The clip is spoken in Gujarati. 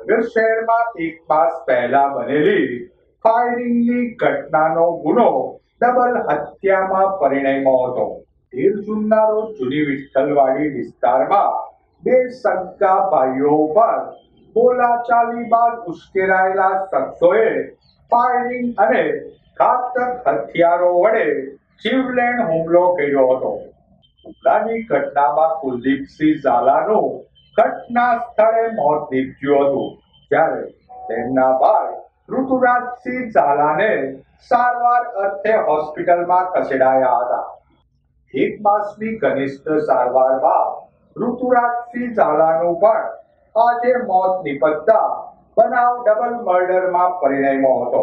ભાવનગર શહેરમાં એક માસ પહેલા બનેલી ફાયરિંગની ઘટનાનો ગુનો ડબલ હત્યામાં પરિણમ્યો હતો. તેર જૂનના રોજ જૂની વિઠ્ઠલવાડી વિસ્તારમાં બે સગા ભાઈઓ પર બોલાચાલી બાદ ઉશ્કેરાયેલા શખ્સોએ ફાયરિંગ અને ઘાતક હથિયારો વડે જીવલેણ હુમલો કર્યો હતો. હુમલાની ઘટનામાં કુલદીપસિંહ ઝાલાનું ઘટના સ્થળે મોત નીપજ્યું હતું. જ્યારે તેમના ભાઈ ઋતુરાજસિંહ ઝાલાને સારવાર અર્થે હોસ્પિટલમાં ખસેડાયા હતા. એક માસની ઘનિષ્ઠ સારવાર બાદ ઋતુરાજસિંહ ઝાલાનું પણ આજે મોત નિપજતા બનાવ ડબલ મર્ડરમાં પરિણમ્યો હતો.